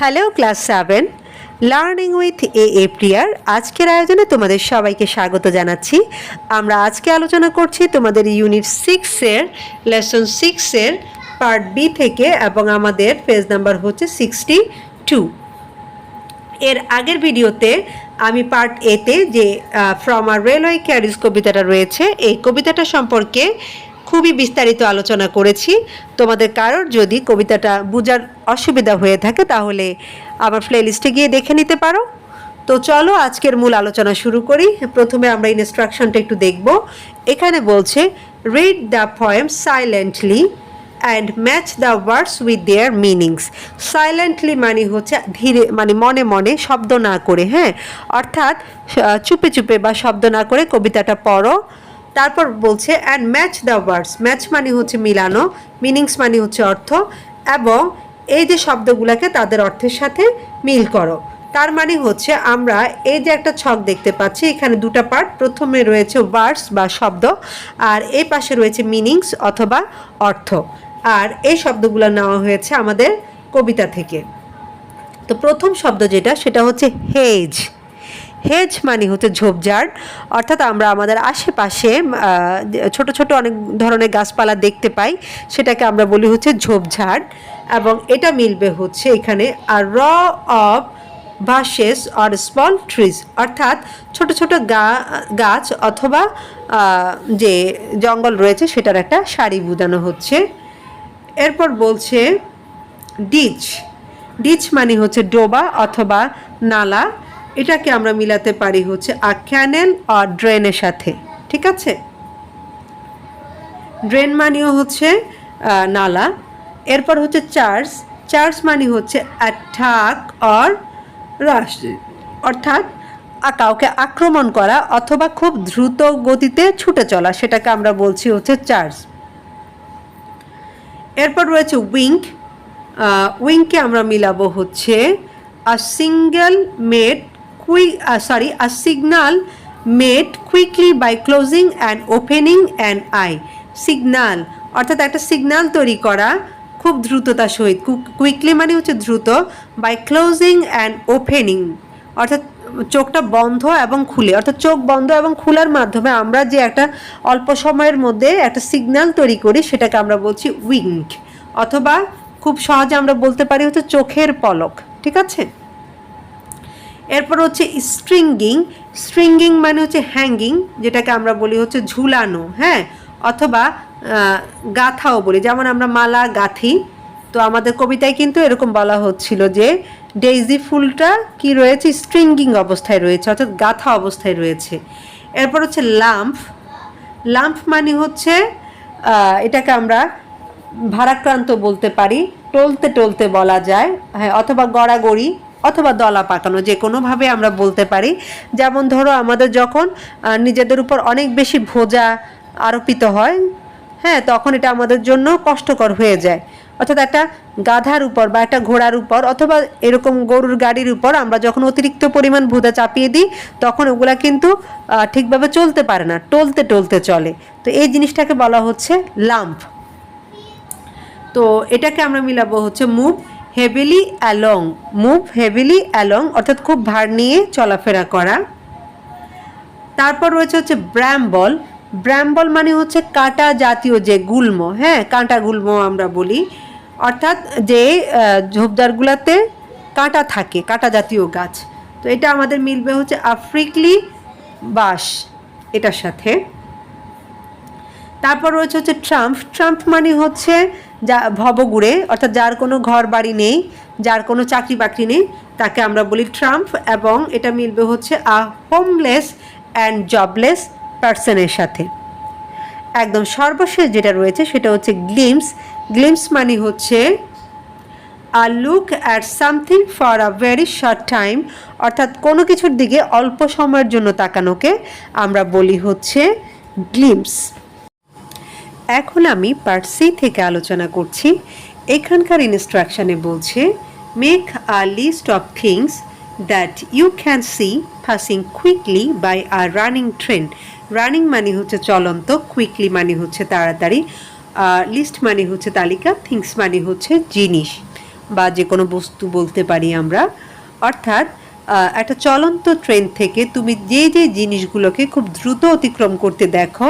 Hello class seven learning with uh uh প্রিয়ার আজকের আয়োজনে তোমাদের সবাইকে স্বাগত জানাচ্ছি। আমরা আজকে আলোচনা করছি তোমাদের ইউনিট সিক্সের লেসন সিক্সের পার্ট বি থেকে এবং আমাদের পেজ নাম্বার হচ্ছে সিক্সটি টু এর আগের ভিডিওতে আমি পার্ট এতে যে ফ্রম আর রেলওয়ে ক্যারিজ কবিতাটা রয়েছে, এই কবিতাটা সম্পর্কে খুবই বিস্তারিত আলোচনা করেছি। তোমাদের কারোর যদি কবিতাটা বোঝার অসুবিধা হয়ে থাকে, তাহলে আমার প্লেলিস্টে গিয়ে দেখে নিতে পারো। তো চলো আজকের মূল আলোচনা শুরু করি। প্রথমে আমরা ইনস্ট্রাকশনটা একটু দেখব। এখানে বলছে read the poem silently and match the words with their meanings silently মানে হচ্ছে ধীরে মানে মনে মনে শব্দ না করে হ্যাঁ? অর্থাৎ চুপে চুপে বা শব্দ না করে কবিতাটা পড়ো। তারপর বলছে and match the words match মানে হচ্ছে মিলানো মিনিংস মানে হচ্ছে অর্থ, এবং এই যে শব্দগুলোকে তাদের অর্থের সাথে মিল করো। তার মানে হচ্ছে আমরা এই যে একটা ছক দেখতে পাচ্ছি, এখানে দুটো পার্ট প্রথমে রয়েছে ওয়ার্ডস বা শব্দ, আর এই পাশে রয়েছে মিনিংস অথবা অর্থ। আর এই শব্দগুলো নেওয়া হয়েছে আমাদের কবিতা থেকে। তো প্রথম শব্দ যেটা, সেটা হচ্ছে হেজ। হেজ মানে হচ্ছে ঝোপঝাড়। অর্থাৎ আমরা আমাদের আশেপাশে ছোট ছোট অনেক ধরনের গাছপালা দেখতে পাই। সেটাকে আমরা বলি হচ্ছে ঝোপঝাড়। এবং এটা মিলবে হচ্ছে এখানে আর row of bushes or small trees অর্থাৎ ছোট ছোট গাছ অথবা যে জঙ্গল রয়েছে সেটার একটা সারি বুঝানো হচ্ছে। এরপর বলছে ডিচ ডিচ মানে হচ্ছে ডোবা অথবা নালা। এটাকে আমরা মিলাতে পারি হচ্ছে আ ক্যানেল আর ড্রেনের সাথে, ঠিক আছে? ড্রেন মানেও হচ্ছে নালা, এরপর হচ্ছে চার্জ চার্জ মানে হচ্ছে অ্যাটাক অর রাশ, অর্থাৎ কাউকে আক্রমণ করা অথবা খুব দ্রুত গতিতে ছুটে চলা, সেটাকে আমরা বলছি হচ্ছে চার্জ। এরপর রয়েছে উইঙ্ক উইঙ্ককে আমরা মিলাবো হচ্ছে a single made quick sorry a signal made quickly by closing and opening and eye signal অর্থাৎ একটা সিগনাল তৈরি করা খুব দ্রুততার সহিত কুইকলি মানে হচ্ছে দ্রুত বাই ক্লোজিং অ্যান্ড ওপেনিং অর্থাৎ চোখটা বন্ধ এবং খুলে, অর্থাৎ চোখ বন্ধ এবং খোলার মাধ্যমে আমরা যে একটা অল্প সময়ের মধ্যে একটা সিগনাল তৈরি করি, সেটাকে আমরা বলছি উইঙ্ক অথবা খুব সহজে আমরা বলতে পারি হচ্ছে চোখের পলক, ঠিক আছে? এরপর হচ্ছে স্ট্রিঙ্গিং স্ট্রিঙ্গিং মানে হচ্ছে হ্যাঙ্গিং যেটাকে আমরা বলি হচ্ছে ঝুলানো হ্যাঁ? অথবা গাথাও বলি। যেমন আমরা মালা গাথি, তো আমাদের কবিতায় কিন্তু এরকম বলা হচ্ছিল যে ডেইজি ফুলটা কি রয়েছে? স্ট্রিঙ্গিং অবস্থায় রয়েছে, অর্থাৎ গাথা অবস্থায় রয়েছে। এরপর হচ্ছে লাম্প লাম্প মানে হচ্ছে এটাকে আমরা ভারাক্রান্ত বলতে পারি, টলতে টলতে বলা যায় হ্যাঁ অথবা গড়াগড়ি অথবা দলা পাকানো যে কোনোভাবে আমরা বলতে পারি। যেমন ধরো আমাদের যখন নিজেদের উপর অনেক বেশি ভোজা আরোপিত হয় হ্যাঁ তখন এটা আমাদের জন্য কষ্টকর হয়ে যায়। অর্থাৎ একটা গাধার উপর বা একটা ঘোড়ার উপর অথবা এরকম গরুর গাড়ির উপর আমরা যখন অতিরিক্ত পরিমাণ ভুদা চাপিয়ে দিই, তখন ওগুলা কিন্তু ঠিকভাবে চলতে পারে না, টলতে টলতে চলে। তো এই জিনিসটাকে বলা হচ্ছে লাম্প তো এটাকে আমরা মিলাবো হচ্ছে move heavily along move heavily along অর্থাৎ খুব ভার নিয়ে চলাফেরা করা। তারপর রয়েছে হচ্ছে ব্র্যাম্বল ব্র্যাম্বল মানে হচ্ছে কাঁটা জাতীয় যে গুল্ম হ্যাঁ কাঁটা গুল্ম আমরা বলি। অর্থাৎ যে আহ, ঝোপঝাড়গুলোতে কাঁটা থাকে কাঁটা জাতীয় গাছ। তো এটা আমাদের মিলবে হচ্ছে আফ্রিকলি বাস এটার সাথে। তারপর রয়েছে হচ্ছে ট্রাম্প। ট্রাম্প মানে হচ্ছে যা ভবগুড়ে অর্থাৎ যার কোনো ঘর বাড়ি নেই, যার কোনো চাকরি বাকরি নেই, তাকে আমরা বলি ট্রাম্প এবং এটা মিলবে হচ্ছে আ হোমলেস অ্যান্ড জবলেস পার্সনের সাথে। একদম সর্বশেষ যেটা রয়েছে সেটা হচ্ছে গ্লিমস। গ্লিমস মানে হচ্ছে a look at something for a very short time, অর্থাৎ কোনো কিছুর দিকে অল্প সময়ের জন্য তাকানোকে আমরা বলি হচ্ছে গ্লিমস। এখন আমি পার্ট সি থেকে আলোচনা করছি। এখানকার ইনস্ট্রাকশনে বলছে make a list of things that you can see passing quickly by a running train running মানে হচ্ছে চলন্ত কুইকলি মানে হচ্ছে তাড়াতাড়ি লিস্ট মানে হচ্ছে তালিকা থিংস মানে হচ্ছে জিনিস বা যে কোনো বস্তু বলতে পারি আমরা। অর্থাৎ একটা চলন্ত ট্রেন থেকে তুমি যে যে জিনিসগুলোকে খুব দ্রুত অতিক্রম করতে দেখো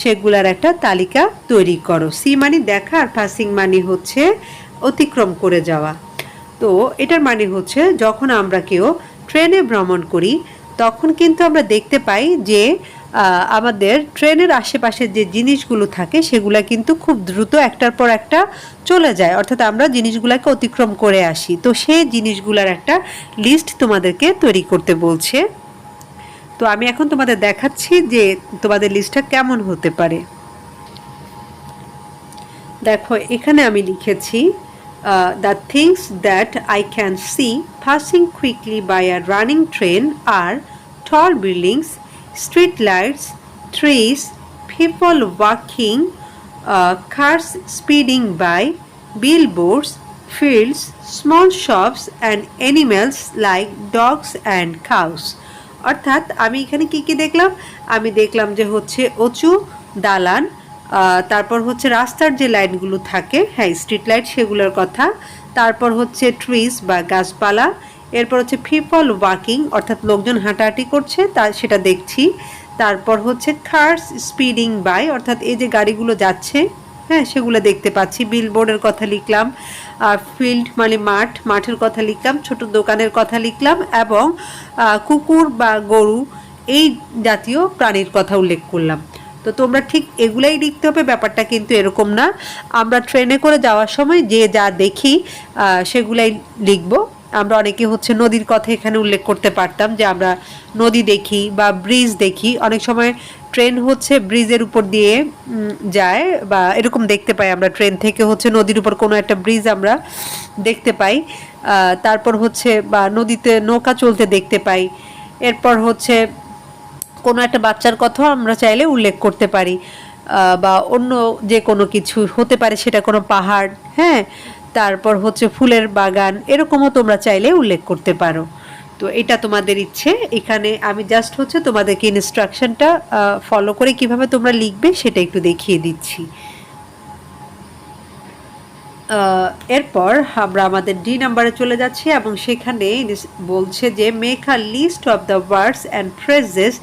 সেগুলার একটা তালিকা তৈরি করো। সি মানে দেখা আর পাসিং মানে হচ্ছে অতিক্রম করে যাওয়া। তো এটার মানে হচ্ছে যখন আমরা কেউ ট্রেনে ভ্রমণ করি, তখন কিন্তু আমরা দেখতে পাই যে আমাদের ট্রেনের আশেপাশে যে জিনিসগুলো থাকে, সেগুলা কিন্তু খুব দ্রুত একটার পর একটা চলে যায়। অর্থাৎ আমরা জিনিসগুলোকে অতিক্রম করে আসি। তো সেই জিনিসগুলোর একটা লিস্ট তোমাদেরকে তৈরি করতে বলছে। তো আমি এখন তোমাদের দেখাচ্ছি যে তোমাদের লিস্টটা কেমন হতে পারে দেখো এখানে আমি লিখেছি the things that I can see passing quickly by a running train are tall buildings street lights trees people walking cars speeding by billboards, fields, small shops, and animals like dogs and cows. অর্থাৎ আমি এখানে কি কি দেখলাম? আমি দেখলাম যে হচ্ছে উঁচু দালান তারপর হচ্ছে রাস্তার যে লাইটগুলো থাকে হ্যাঁ স্ট্রিট লাইট সেগুলোর কথা, তারপর হচ্ছে ট্রিজ বা গাছপালা, এরপর হচ্ছে পিপল ওয়াকিং অর্থাৎ লোকজন হাঁটাহাঁটি করছে, তা সেটা দেখছি, তারপর হচ্ছে কার্স স্পিডিং বাই অর্থাৎ এই যে গাড়িগুলো যাচ্ছে হ্যাঁ সেগুলো দেখতে পাচ্ছি। বিলবোর্ডের কথা লিখলাম, আর ফিল্ড মানে মাঠ, মাঠের কথা লিখলাম, ছোট দোকানের কথা লিখলাম, এবং কুকুর বা গরু, এই জাতীয় প্রাণীর কথা উল্লেখ করলাম। তো তোমরা ঠিক এগুলাই লিখতে হবে, ব্যাপারটা কিন্তু এরকম না। আমরা ট্রেনে করে যাওয়ার সময় যে যা দেখি সেগুলাই লিখব। আমরা অনেকে হচ্ছে নদীর কথা এখানে উল্লেখ করতে পারতাম যে আমরা নদী দেখি বা ব্রিজ দেখি। অনেক সময় ট্রেন হচ্ছে ব্রিজের উপর দিয়ে যায় বা এরকম দেখতে পাই আমরা। ট্রেন থেকে হচ্ছে নদীর উপর কোনো একটা ব্রিজ আমরা দেখতে পাই। তারপর হচ্ছে বা নদীতে নৌকা চলতে দেখতে পাই। এরপর হচ্ছে কোনো একটা বাচ্চার কথাও আমরা চাইলে উল্লেখ করতে পারি। বা অন্য যে কোনো কিছু হতে পারে, সেটা কোনো পাহাড় হ্যাঁ? তারপর হচ্ছে ফুলের বাগান, এরকমও তোমরা চাইলে উল্লেখ করতে পারো। তো এটা তোমাদের ইচ্ছে, এখানে আমি জাস্ট হচ্ছে তোমাদেরকে ইনস্ট্রাকশনটা ফলো করে কীভাবে তোমরা লিখবে সেটা একটু দেখিয়ে দিচ্ছি। এরপর আমরা আমাদের ডি নাম্বারে চলে যাচ্ছি এবং সেখানে বলছে যে make a list of the words and phrases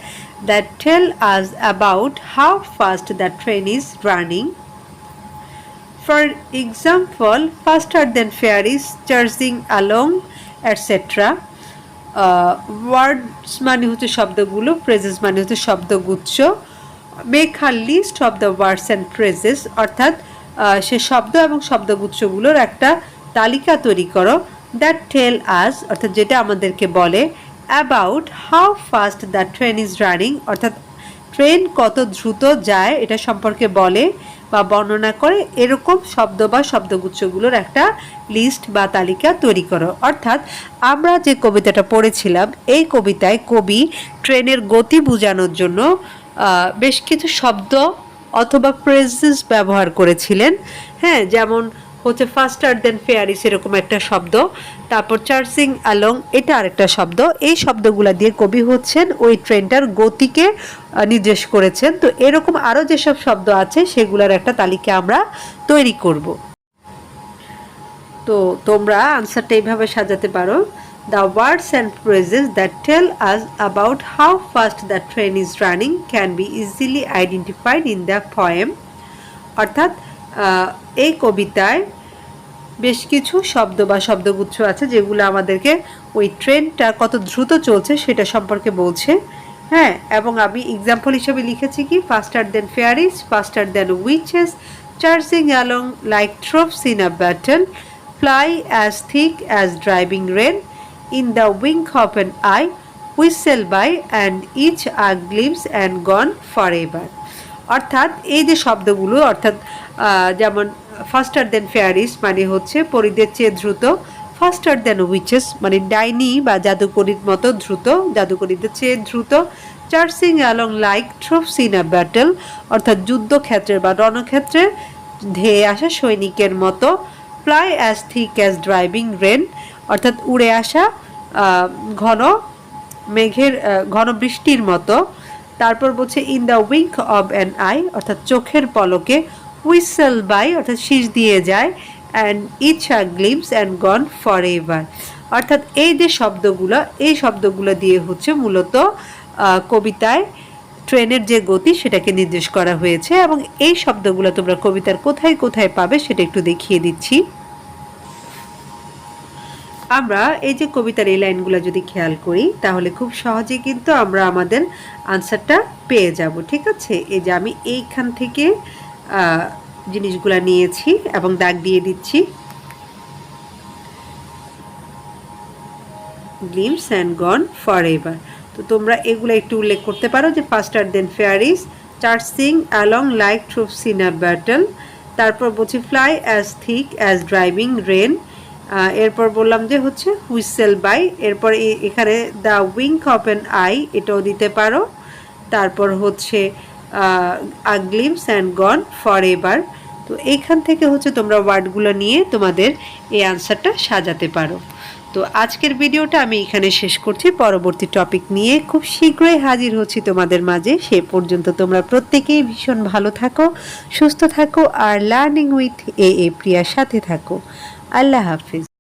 that tell us about how fast the train is running for example faster than fairies charging along etcetera words মানে হচ্ছে শব্দগুলো ফ্রেজেস মানে হচ্ছে শব্দগুচ্ছ। Make a list of the words and phrases অর্থাৎ সে শব্দ এবং শব্দগুচ্ছগুলোর একটা তালিকা তৈরি করো। দ্যাট টেল আস অর্থাৎ যেটা আমাদেরকে বলে about how fast the train is running অর্থাৎ ট্রেন কত দ্রুত যায়, এটা সম্পর্কে বলে। বা বর্ণনা করে এরকম শব্দ বা শব্দগুচ্ছগুলোর একটা লিস্ট বা তালিকা তৈরি করো। অর্থাৎ আমরা যে কবিতাটা পড়েছিলাম, এই কবিতায় কবি ট্রেনের গতি বোঝানোর জন্য বেশ কিছু শব্দ অথবা ফ্রেজেস ব্যবহার করেছিলেন। হ্যাঁ যেমন হচ্ছে ফাস্টার দেন ফেয়ারিস এরকম একটা শব্দ। তারপর চার্জিং অ্যালং এটা আরেকটা শব্দ। এই শব্দগুলো দিয়ে কবি হচ্ছেন ওই ট্রেনটার গতিকে নির্দেশ করেছেন। তো এরকম আরও যেসব শব্দ আছে, সেগুলোর একটা তালিকা আমরা তৈরি করব। তো তোমরা আনসারটা এইভাবে সাজাতে পারো। The words and phrases that tell us about how fast the train is running can be easily identified in the poem অর্থাৎ এই কবিতায় বেশ কিছু শব্দ বা শব্দগুচ্ছ আছে যেগুলো আমাদেরকে ওই ট্রেনটা কত দ্রুত চলছে সেটা সম্পর্কে বলছে। হ্যাঁ এবং আমি এক্সাম্পল হিসেবে লিখেছি কি? Faster than fairies faster than witches charging along like troops in a battle fly as thick as driving rain in the wink of an eye whistle by and each are glimpse and gone for ever অর্থাৎ এই যে শব্দগুলো, অর্থাৎ যেমন ফাস্টার than ফেয়ারিস মানে হচ্ছে পরিদের চেয়ে দ্রুত ফাস্টার দেন উইচেস মানে ডাইনি বা জাদুকরির মতো দ্রুত, জাদুকরিদের চেয়ে দ্রুত charging along like troops in a battle অর্থাৎ যুদ্ধক্ষেত্রে বা রণক্ষেত্রে ধেয়ে আসা সৈনিকের মতো fly as thick as driving rain অর্থাৎ উড়ে আসা ঘন মেঘের ঘন বৃষ্টির মতো। তারপর বলছে in the wink of an eye অর্থাৎ চোখের পলকে হুইসেল বাই, অর্থাৎ শীষ দিয়ে যায় and each a glimpse and gone for ever অর্থাৎ এই যে শব্দগুলো, এই শব্দগুলো দিয়ে হচ্ছে মূলত কবিতায় ট্রেনের যে গতি সেটাকে নির্দেশ করা হয়েছে, এবং এই শব্দগুলো তোমরা কবিতার কোথায় কোথায় পাবে সেটা একটু দেখিয়ে দিচ্ছি। আমরা এই যে কবিতার এই লাইনগুলো যদি খেয়াল করি, তাহলে খুব সহজে কিন্তু আমরা আমাদের আনসারটা পেয়ে যাব, ঠিক আছে? এই যে আমি এইখান থেকে জিনিসগুলা নিয়েছি এবং দাগ দিয়ে দিচ্ছি। Glimpse and gone for ever তো তোমরা এগুলো একটু উল্লেখ করতে পারো যে faster than fairies charging along like troops in a battle তারপর বলছি fly as thick as driving rain এরপর বললাম যে হচ্ছে হুইসেল বাই, এরপর এখানে the wink of an eye এটাও দিতে পারো। তারপর হচ্ছে a glimpse and gone for ever তো এইখান থেকে হচ্ছে তোমরা ওয়ার্ডগুলো নিয়ে তোমাদের এই আনসারটা সাজাতে পারো। তো আজকের ভিডিওটা আমি এখানে শেষ করছি। পরবর্তী টপিক নিয়ে খুব শীঘ্রই হাজির হচ্ছি তোমাদের মাঝে। সে পর্যন্ত তোমরা প্রত্যেকেই ভীষণ ভালো থাকো, সুস্থ থাকো, are learning with uh uh প্রিয়ার সাথে থাকো। আল্লাহ হাফিজ।